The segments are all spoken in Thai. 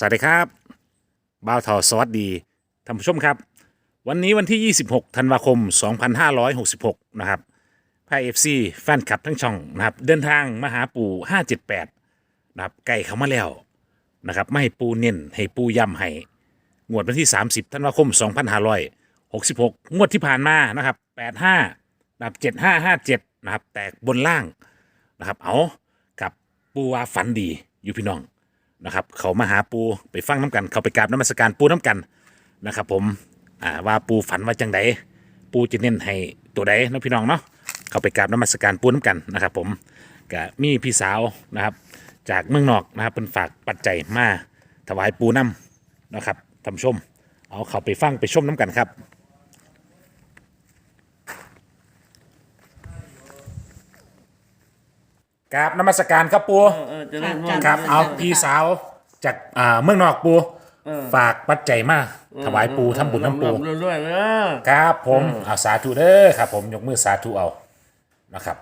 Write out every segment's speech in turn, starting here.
สวัสดีครับบ่าวทอสวัสดีท่านผู้ชมครับ วันนี้วันที่ 26 ธันวาคม 2566 นะครับพายเอฟซีแฟนคลับทั้งช่องนะครับ เดินทางมาหาปู่ 578 นะครับไก่เขามาแล้วนะครับไม่ให้ปูเน้นให้ปูย้ำให้งวดวันที่ 30 ธันวาคม 2566 งวดที่ผ่านมานะครับ 85นะครับ7557 นะครับ แตกบนล่างนะครับ เอากับปูว่าฝันดีอยู่พี่น้อง นะครับ เขามาหาปูไปฟังน้ำกัน เขาไปกราบน้ำมศการปูน้ำกันนะครับ ผมอ่าว่าปูฝันว่าจังใดปูจะเน้นให้ตัวใดเนาะพี่น้องเนาะเขาไปกราบน้ำมศการปูน้ำกันนะครับ ผมก็มีพี่สาวนะครับ จากเมืองนอกนะครับเป็นฝากปัจจัยมาถวายปูน้ำนะครับท่านชม เอาเขาไปฟังไปชมน้ำกันครับ กราบน้ำมศการครับปูเออเออเจะเล่นจ้ะครับเอาพี่สาวจากอ่าเมืองนอกปูฝากปัจจัยมาถวายปูทำบุญน้ำปูรวยๆเลยครับผมเอาสาธุเด้อครับ ผมยกมือสาธุเอานะครับ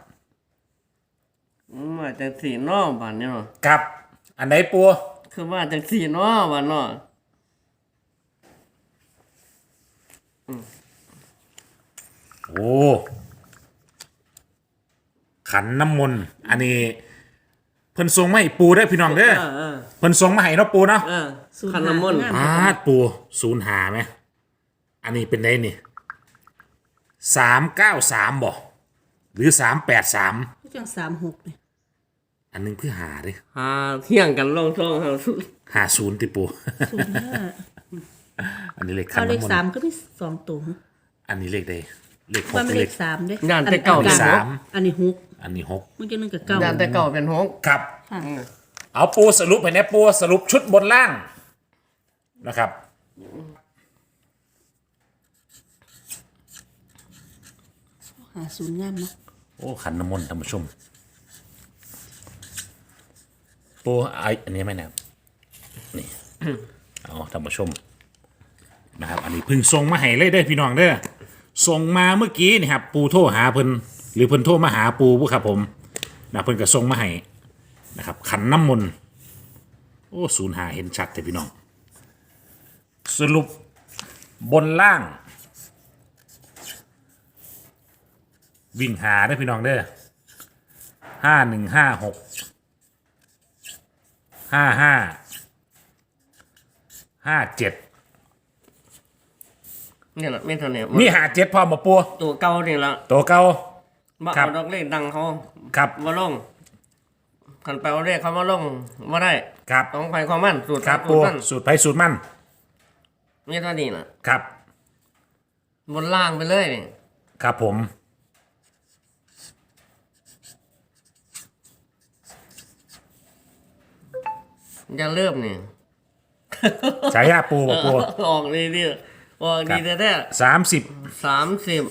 มาจากสีนอบ้านเนี่ยเนาะครับอันไหนปูคือว่าจากสีนอบ้านเนาะโอ้ ขันน้ำมนต์อันนี้เพิ่นทรงมาให้ปูได้อพี่น้องเด้อเออเออเพิ่นทรงมาให้เนาะปูเนาะเออสูตรขันน้ำมนต์หาอาดปูศูนย์หาไหมอันนี้เป็นไดนี่สามเก้าสามบ่หรือสามแปดสามผู้จังสามหกเนี่ยอันหนึงเพื่อหาเด้หาเที่ยงกันลงช่องหาสุดหาศูนย์ติปู ศูนย์ห้าอันนี้เลขขัเอานเลขน้ำมนสามต์ก็มีสองตัวอันนี้เลขใดเลขหกว่ามันเลเลข ขสามเด้ย่านแต่เก่า อันเป็นนี้สาม อันนี้หก อันนี้หกมันจะนึงกับเก้าย่านแต่เก่าเป็นหกครับ ค่ะเอาปูสรุปให้แน่ปูสรุปชุดบนล่างนะครับ หาศูนย์งามเนาะโอ้ขันน้ำมนต์ท่านผู้ชมปูไออันนี้ไหมเนี่ยนี่ เอาท่านผู้ชมนะครับ อันนี้เพึ่งส่งมาให้เลยเด้อพี่น้องเด้อส่งมาเมื่อกี้นี่ครับ ปูโทรหาเพิ่น หรือเพิ่นโทรมาหาปูผู้ครับผมนะเพิ่นก็ส่งมาให้นะครับขันน้ำมนต์โอ้ศูนย์หาเห็นชัดเลยพี่น้อง สรุปบนล่าง วิ่งหาได้อพี่น้องเด้อห้าหนึ่งห้าหกห้าห้าห้าเจ็ดนี่แหละไม่เท่านี้มีหาเจ็ดพอมาปัวตัวเก่านี่ละตัวเก่า บ่ครับ เอาดอกเลขดังเขาครับมาลงขันไปเอาเลขเขามาลงว่าได้ครับต้องไปความมั่นสูตรครับสูปัตวรมั่นสูตรไผ่สูตรมันนี่เท่านี้ล่ะครับ บนล่างไปเลยนี่ครับผม อย่าเริ่มนี่ ฉายาปูบอกปู ออกดีดีออกดีแท้สามสิบๆสามสิบ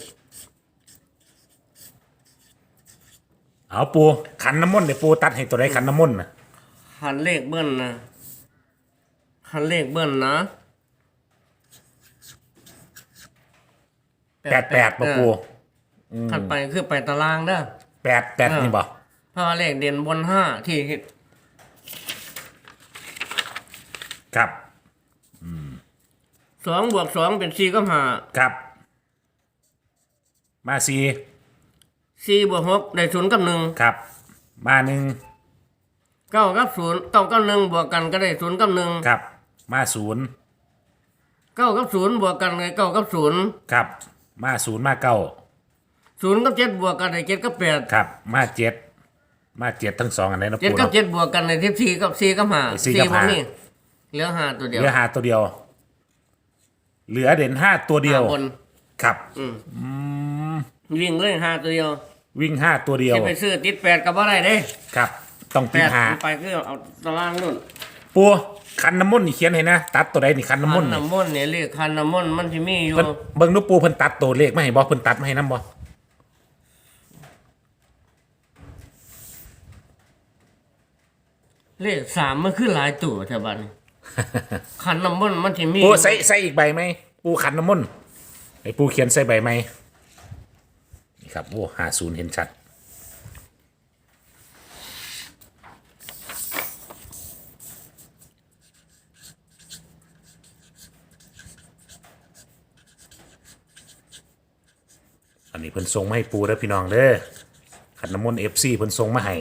เอาปูขันน้ำมนต์เดี๋ยวปูตัดให้ตัวใดขันน้ำมนต์นะหันเลขเบิ้ลนะหันเลขเบิ้ลนะแปดแปดบอกปูขันไปคือไปตารางเด้อแปดแปดนี่บอกเพราะว่าเลขเด่นบนห้าที่เฮ็ดครับสองบวกสองเป็นสี่ก็ห้าครับ มาสี่ สี่บวกหกได้ศูนย์กับหนึ่งครับมาหนึ่งเก้ากับศูนย์เก้ากับหนึ่งบวกกันก็ได้ศูนย์กับหนึ่งครับ มาศูนย์เก้ากับศูนย์บวกกันได้เก้ากับศูนย์ครับ มาศูนย์มาเก้าศูนย์กับเจ็ดบวกกันได้เจ็ดกับแปดครับ มาเจ็ดมาเจ็ดทั้งสองอันไหนนะเจ็ดปูกับเนาะ เจ็ดบวกกันได้ที่สี่กับสี่กับห้าสี่กับห้าบ่มีเหลือห้าตัวเดียวเหลือหาตัวเดียว เหลือเด่นห้าตัวเดียวห้าบนครับ อืม วิ่งเลยห้าตัวเดียว วิ่งห้าตัวเดียว จะไปซื้อติดแปดกับอะไรเด้ครับ ต้องแปติดดหาไปคือเอาตารางนู่นปูคันน้ำมนต์นี่เขียนให้นะ ตัดตัวใดนี่คันน้ำมนต์นี่น้ำมนต์เนี่ยเรียกคันน้ำมนต์มันจะมีอยู่เพิ่นเบิ่งนูปูเพิ่นตัดตัวเลขมาให้บ่เพิ่นตัดมาให้นํบ่เลขสามมันคือหลายตัวใช่ปะนี่คันน้ำมนต์มันจะมีปูใส่ใส่อีกใบไหมปูคันน้ำมนต์ให้ปูเขียนใส่ใบไหมนี่ ครับ โอ้ห้าศูนย์เห็นชัด อันนี้เพิ่นทรงไม่ปูแล้วพี่น้องเด้อขันน้ำมนต์เอฟซีเพิ่นทรงมาให้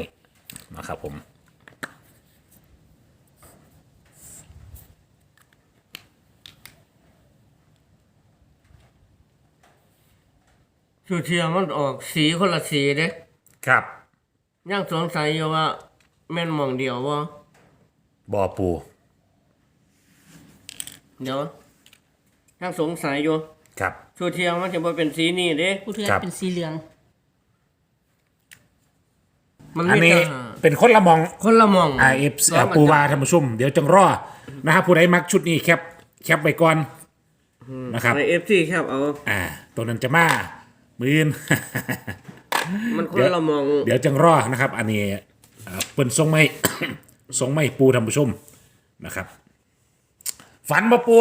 มาครับผม ชูเทียมันออกสีคนละสีเด้ครับ ยังสงสัยอยู่ว่า แม่นหมองเดียวว่าบอปูเดี๋ยวยังสงสัยอยู่ครับชูเทียมันจะบ่เป็นสีนี่เด้ ผู้เทือครับ เป็นสีเหลือง มันอันมีนี้แต่เป็นคนละมองคนละหมองอ่าเอฟสองอันปูวาท่านผู้ชมเดี๋ยวจังรอนะครับผู้ใดมักชุดนี้แคปแคปไปก่อนนะครับในเอฟซีครับเอา อ่าตัวนั้นจะมา มือนมันคนเดี๋ยวละหมองเดี๋ยวจังรอนะครับ อันนี้เอ่อเปิ้นทรงไม่ทรงไม่ปูท่านผู้ชมนะครับ ฝันบ่ปู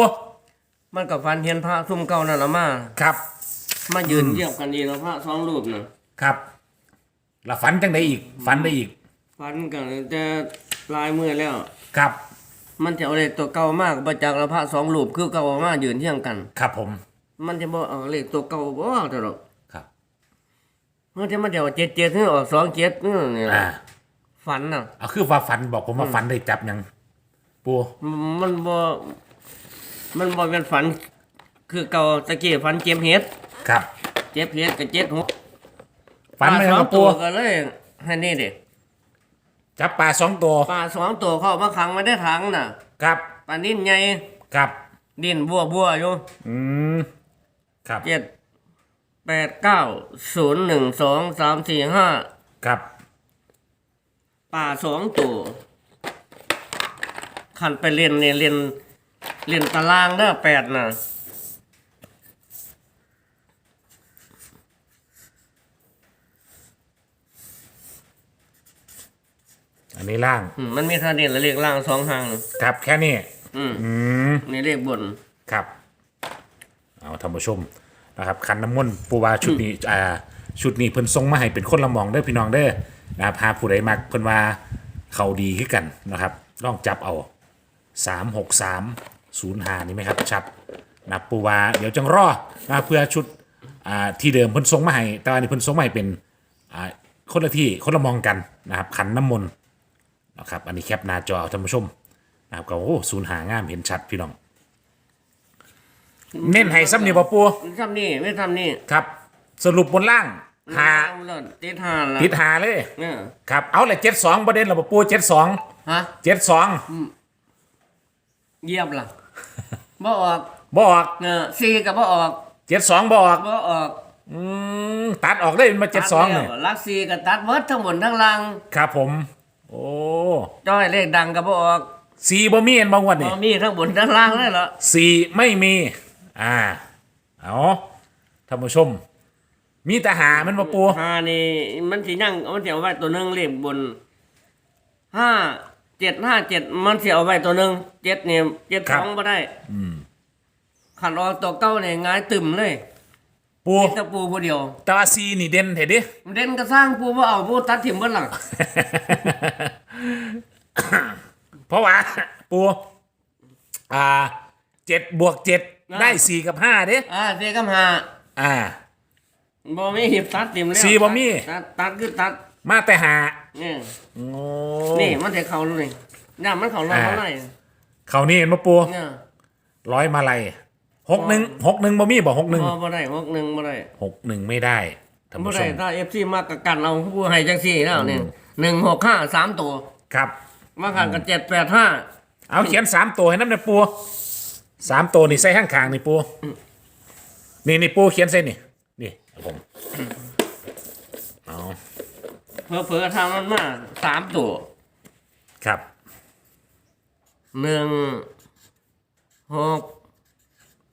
มันกับฟันเห็นพระซุ่มเก่านั่นละมา ครับ มายืนเยียบกันดีแล้วพระสองรูปน่ะครับแล้วฝันจังไดอีก ฝันได้อีกฟันกันจะลายมือแล้ว ครับ มันจะเอาเลขตัวเก่ามากประจักษ์แล้วพระสองรูปคือเก่ามายืนเที่ยงกัน ครับผม มันจะบ่เอาเลขตัวเก่าบ่ตลอด ครับมันจะมาเดี๋ยวเจ็ดเจ็ดนี่ออกสองเจ็ดนี่นี่อ่าฝันน่ะ เอาคือว่าฝันบอกผมว่าฝันได้จับหยังปูมันบ่มันบ่เป็นฝัน คือเก่าตะกี้ฝันเจ็บเฮ็ดครับเจ็บเฮ็ดกับเจ็ดหัวฝันไหมปลาสคอรังบตัปูวก็เลยให้นี่เด็จับปลาสองตัวปลาสองตัวเข้ามาขังไว้ได้ถังน่ะครับปลานิ่นใหญ่ครับ ดินบัวบัวอยู่อืมครับเจ็ด แปดเก้าศูนย์หนึ่งสองสามสี่ห้าครับปลาสองตัวขันไปเรียนเนี่ยเรียนเรียนตารางเด้อแปดน่ะอันนี้ล่าง อืมมันมีท่าเด่นและเลขล่างสองหาง ครับแค่นี้อืมอืม นี่เลขบน ครับ เอาท่านผู้ชม นะครับขันน้ำมนต์ปูวาชุดนี้อ่าชุดนี้เพิ่นทรงมาให้เป็นคนละหมองเด้อพี่น้องเด้อนะครับหาผู้ใดมักเพิ่นว่าเขาดีขึ้นกันนะครับลองจับเอาสามหกสามศูนย์หานี่ไหมครับชัดนะปูวาเดี๋ยวจังรอนะเพื่อชุดอ่าที่เดิมเพิ่นทรงมาให้แต่ว่านี่เพิ่นทรงมาให้เป็นอ่าคนละที่คนละมองกันนะครับขันน้ำมนต์นะครับอันนี้แคปหน้าจอเอาท่านผู้ชมนะครับก็โอ้ศูนย์หางามเห็นชัดพี่น้อง เน้นให้ซ้ำนี่บ่ปูทำนี่ไม่ทำนี่ครับ สรุปบนล่างหาเอแล้วติดหาละติดหาเลยเนี่ยครับเอาเลยเจ็ดสองประเด็นเราบ่ปูเจ็ดสองฮะเจ็ดสองเยียบล่ะบ่ออกบออกเนี่ยสี่กับบ่ออกเจ็ดสองบออกบ่ออกอืมตัดออกเลยมาเจ็ดสองตัเนี่ยแล้วลักสี่กับตัดเบิดทั้งบนทั้งล่างครับผม โอ้จ้อยเลขดังกับบ่ออกสี่บ่มีเห็นบางวันบ่นี่มีทั้งบนทั้งล่างเลยเหรอสี่ไม่มี อ่าเอาท่านผู้ชม มีแต่หามันมาปูห้านี่มันสิยังมันสิเอาไว้ตัวหนึงเลขบนห้าเจ็ดห้าเจ็ดมันสิเอาไว้ตัวหนึงเจ็ดเนี่ยเจ็ดสองบ่ได้ขันออกตัวเก้าเนี่ยง่ายตึมเลยปูมีแตะปูผู้เดียว แต่ว่าสี่นี่เด่นเห็นดิ เด่นก็สร้างปูว่าเอาปูตัดถิ่มเบิ้ลหลังเพราะว่า ปูอ่าเจ็ดบวกเจ็ด ได้สี่กับห้าเด้อ่าเสียกำหาอ่า บ่มีหิบตัดถิ่มแล้วสีบ่มี ตัดตัดคือตัดมาแต่หานี่โอ้นี่มันจะเข้าเลยน้ามันเข้าลงอ่าเท่าไหร่เขานี่เห็นมาปูเนี่ยร้อยมาลัยหกหนึ่งหกหนึ่งบ่มีบอกหกหนึ่งบ่บ่ได้หกหนึ่งบ่ได้หกหนึ่งไม่ได้ท่านบ่ผู้ชได้ม ถ้า FC มากกับกันเอาผู้ให้จังซี่แล้วเนี่ยหนึ่งหกห้าสามตัวครับ มาขันกับเจ็ดแปดห้าเอาเขียนสามตัวให้น้ำเนี่ยปู สามตัวนี่ใส่ข้างคางนี่ปูนี่นี่ปูเขียนใส่นี่นี่ครับผมเอาเผลอๆทางมันมาสามตัวครับหนึ่งหก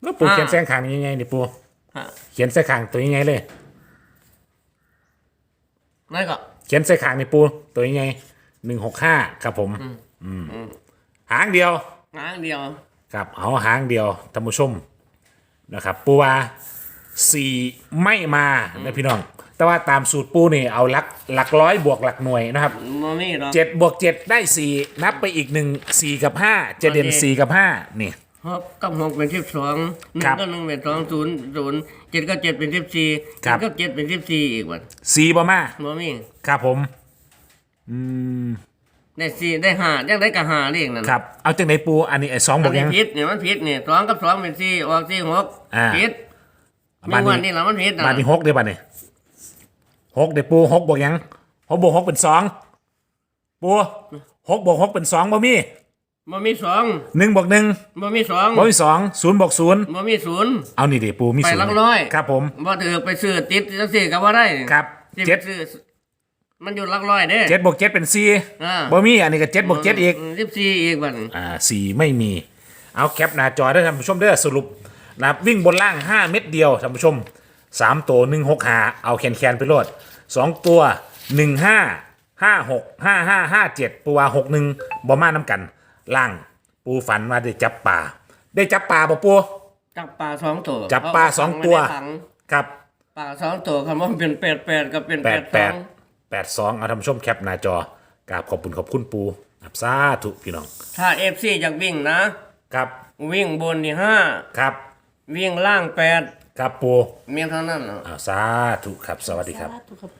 แล้วปูอ่าเขียนใส่ข้างคางนี่ยังไงนี่ปูห้าเขียนใส่ข้างตัวยังไงเลยนั่นก็เขียนใส่ข้างนี่ปูตัวยังไงหนึ่งหกห้าครับผม อืมหางเดียวงางเดียว ครับเอาหางเดียวท่านผู้ชมนะครับ ปูว่าสี่ไม่มานะพี่น้อง แต่ว่าตามสูตรปูนี่เอาหลักหลักร้อยบวกหลักหน่วยนะครับมันมีหรอกเจ็ดบวกเจ็ดได้สี่นับไปอีกหนึ่งสี่กับห้าจะเด่นโอเคสี่กับห้านี่ หกกับหกเป็นสิบสองหนึ่ครังบก็หนึ่งเป็นสองศูนย์ศูนย์เจ็ดก็เจ็ดเป็นสิบสี่ครัเจ็บ ดก็เจ็ดเป็นสิบสี่อีกวันสี่บ่มาบ่มีครับผม อืม ได้สี่ได้ห้ายังได้กับห้าเรียกนั่นครับ เอาจากไหนปูอันนี้ไอ้สองบอัอนกนี้ยัง ผิดเนี่ยมันผิดเนี่ยสองกับสองเป็นสี่ออกสี่หกอ่า ผิดบ้านมีวันนี้นี้ละมันผิดนะบาทนี้หกเดี๋ยวบาทนี้หกเดี๋ยวปูหกบวกยังหกบวกหกเป็นสองปูหกบวกหกเป็นสองบ่มีบ่มีสองหนึ่งบวกหนึ่งบ่มีสองบ่มีสองศูนย์บวกศูนย์บ่มีศูนย์ เอานี่ดิปูมีไปศูนหลัย์กร้อย ครับผมบ่ถือไปซื้อติดจังซี่ก็บ่ได้ครับที่เจ็ดไปซื้อ มันอยู่หลักร้อยเด้เจ็ดบวกเจ็ดเป็นสี่อ่าบ่มีอันนี้ก็เจ็ดบวกเจ็ดอีก สิบสี่อีกบัดอ่าสี่ไม่มี เอาแคปหน้าจอได้ท่านผู้ชมเด้อสรุปนะครับวิ่งบนล่าง 5 เม็ดเดียวท่านผู้ชม 3 ตัว 1 6หาเอาแคนแคนไปโลด 2 ตัว 1 5 5 6 5 5 5 7 ปูวา6 1บ่มาน้ำกัน ล่างปูฝันว่าได้จับป่า ได้จับป่าป่ะปู จับปลาสองตัวจับปลาสองตัวไม่ได้ขังครับ ปลาสองตัวคำว่าเป็นแปดแปดก็เป็นแปด8สอง 8 8 2เอาท่านผู้ชมแคปหน้าจอกราบขอบคุณขอบคุณปูครับสาธุพี่น้องถ้าเอฟซีอยากวิ่งนะ ครับวิ่งบนนี่ห้าครับวิ่งล่างแปดครับปูเมียเท่านั้นน่ะอ่าสาธุครับสวัสดีครับ สาธุครับ